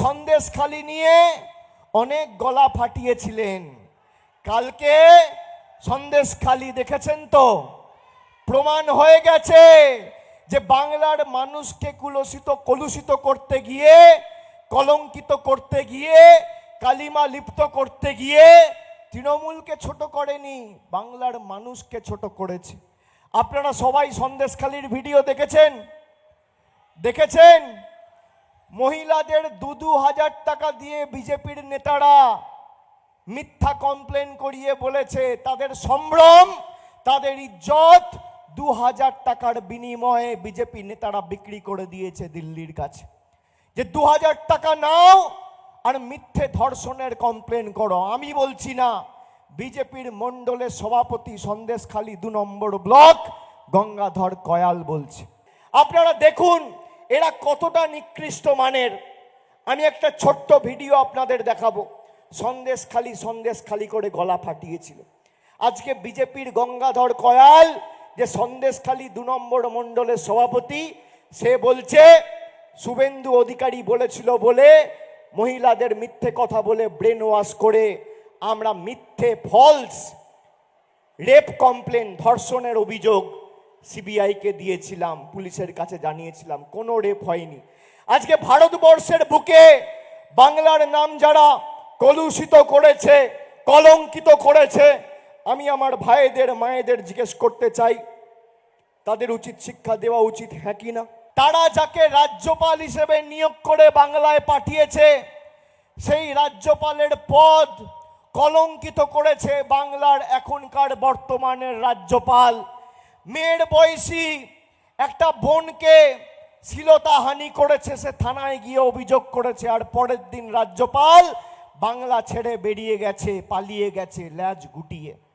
সন্দেশখালি নিয়ে অনেক গলা ফাটিয়েছিলেন। কালকে সন্দেশখালি দেখেছেন তো? প্রমাণ হয়ে গেছে যে বাংলার মানুষকে কুলসিত, কলুষিত করতে গিয়ে, কলঙ্কিত করতে গিয়ে, কালিমা লিপ্ত করতে গিয়ে তৃণমূলকে ছোট করেনি, বাংলার মানুষকে ছোট করেছে। আপনারা সবাই সন্দেশখালির ভিডিও দেখেছেন? দেখেছেন? মহিলাদের দু দু হাজার টাকা দিয়ে বিজেপির নেতারা মিথ্যা কমপ্লেন করিয়ে বলেছে, তাদের সম্ভ্রম, তাদের ইজ্জত দু হাজার টাকার বিনিময়ে বিজেপি নেতারা বিক্রি করে দিয়েছে দিল্লির কাছে। যে দু হাজার টাকা নাও আর মিথ্যে ধর্ষণের কমপ্লেন করো, আমি বলছি না। বিজেপির মণ্ডলের সভাপতি সন্দেশখালী দু নম্বর ব্লক গঙ্গাধর কয়াল বলছে। আপনারা দেখুন এরা কতটা নিকৃষ্ট মানের? আমি একটা ছোট্ট ভিডিও আপনাদের দেখাবো। সন্দেশ খালি সন্দেশ খালি করে গলা ফাটিয়েছিল। আজকে বিজেপির গঙ্গাধর কয়াল, যে সন্দেশ খালি দু নম্বর মণ্ডলের সভাপতি, সে বলছে, শুভেন্দু অধিকারী বলেছিল বলে, মহিলাদের মিথ্যে কথা বলে ব্রেন ওয়াশ করে আমরা মিথ্যে ফলস রেপ কমপ্লেন ধর্ষণের অভিযোগ সিবিআইকে দিয়েছিলাম, পুলিশের কাছে জানিয়েছিলাম, কোনো রেপ হয়নি। আজকে ভারতবর্ষের বুকে বাংলার নাম যারা কলুষিত করেছে, কলঙ্কিত করেছে, আমি আমার ভাইদের, মায়েদের জিজ্ঞেস করতে চাই, তাদের উচিত শিক্ষা দেওয়া উচিত হ্যাঁ কি না? তারা যাকে রাজ্যপাল হিসেবে নিয়োগ করে বাংলায় পাঠিয়েছে, সেই রাজ্যপালের পদ কলঙ্কিত করেছে বাংলার এখনকার বর্তমানের রাজ্যপাল। মেয়ের বয়সী একটা বোনকে শ্লীলতাহানি করেছে, সে থানায় গিয়ে অভিযোগ করেছে, আর পরের দিন রাজ্যপাল বাংলা ছেড়ে বেরিয়ে গেছে, পালিয়ে গেছে, ল্যাজ গুটিয়ে।